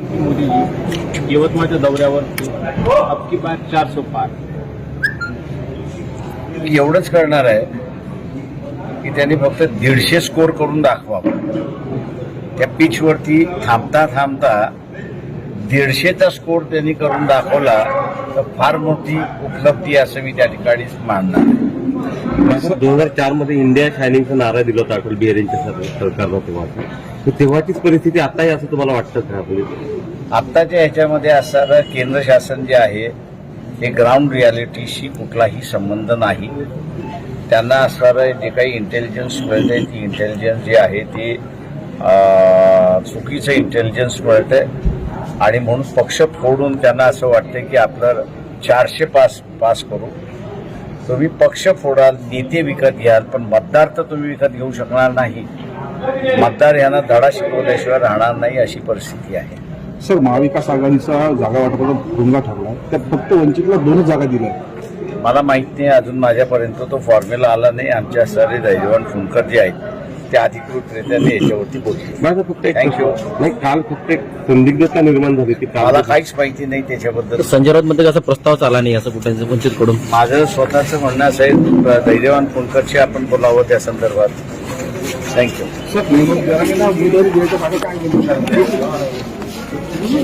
मोदी जी यवतमाळच्या दौऱ्यावर अबकी बार चार सौ पार. एवढंच करणार आहे की त्यांनी फक्त दीडशे स्कोर करून दाखवावं त्या पिचवरती थांबता थांबता दीडशेचा स्कोर त्यांनी करून दाखवला तर फार मोठी उपलब्धी असं मी त्या ठिकाणी मानणार आहे. दोन हजार चारमध्ये इंडिया शायनिंगचा नारा दिला होता अटल बिहारी यांच्या सर- सरकारनं तेव्हा. तर तेव्हाचीच परिस्थिती आताही असं तुम्हाला वाटतं का आपली? आत्ताच्या ह्याच्यामध्ये असणारं केंद्र शासन जे आहे ते ग्राउंड रियालिटीशी कुठलाही संबंध नाही. त्यांना असणारं जे काही इंटेलिजन्स मिळते ती इंटेलिजन्स जे आहे ते चुकीचं इंटेलिजन्स मिळते आणि म्हणून पक्ष फोडून त्यांना असं वाटतं की आपलं चारशे पास पास करू. तुम्ही पक्ष फोडाल नेते विकत घ्याल पण मतदार तर तुम्ही विकत घेऊ शकणार नाही. मतदार यांना धडा शिकवल्याशिवाय राहणार नाही अशी परिस्थिती आहे. सर महाविकास आघाडीचा जागा वाटपाचा भुंगा ठरला त्यात फक्त वंचितला दोनच जागा दिल्या मला माहीत नाही अजून माझ्यापर्यंत तो फॉर्म्युला आला नाही. आमच्या सारे दैजवान फुंकर जे आहेत ते अधिकृतरित्या ते याच्यावरती बोलले माझं फक्त एक Thank you. नाही काल फक्त एक संदिग्धता निर्माण झाली ती काल मला काहीच माहिती नाही त्याच्याबद्दल. संजय राऊत मध्ये कसा प्रस्ताव चाला नाही असं कुठे वंचित कडून माझं स्वतःचं म्हणणं असं आहे दैजवान फुंकरशी आपण बोलावं त्या संदर्भात. थँक्यू सर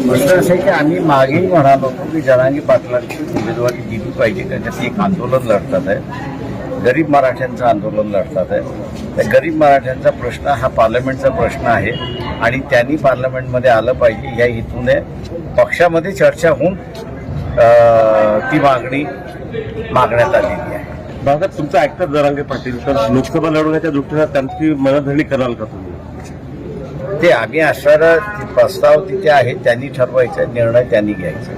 मागे की आम्ही मागेही म्हणालो होतो की जनांनी पाटलांची उमेदवारी दिली पाहिजे. त्याच्यासाठी एक आंदोलन लढतात आहे. गरीब मराठ्यांचं आंदोलन लढतात आहे. त्या गरीब मराठ्यांचा प्रश्न हा पार्लमेंटचा प्रश्न आहे. आणि त्यांनी पार्लमेंटमध्ये आलं पाहिजे. या हेतूने पक्षामध्ये चर्चा होऊन ती मागणी मागण्यात आलेली आहे. भागात तुमचं ऐकतात जरांगे पाटील तर लोकसभा लढवण्याच्या दृष्टीनं त्यांची मनधरणी कराल का तुम्ही? ते आम्ही असणारा प्रस्ताव तिथे आहे त्यांनी ठरवायचा निर्णय त्यांनी घ्यायचा.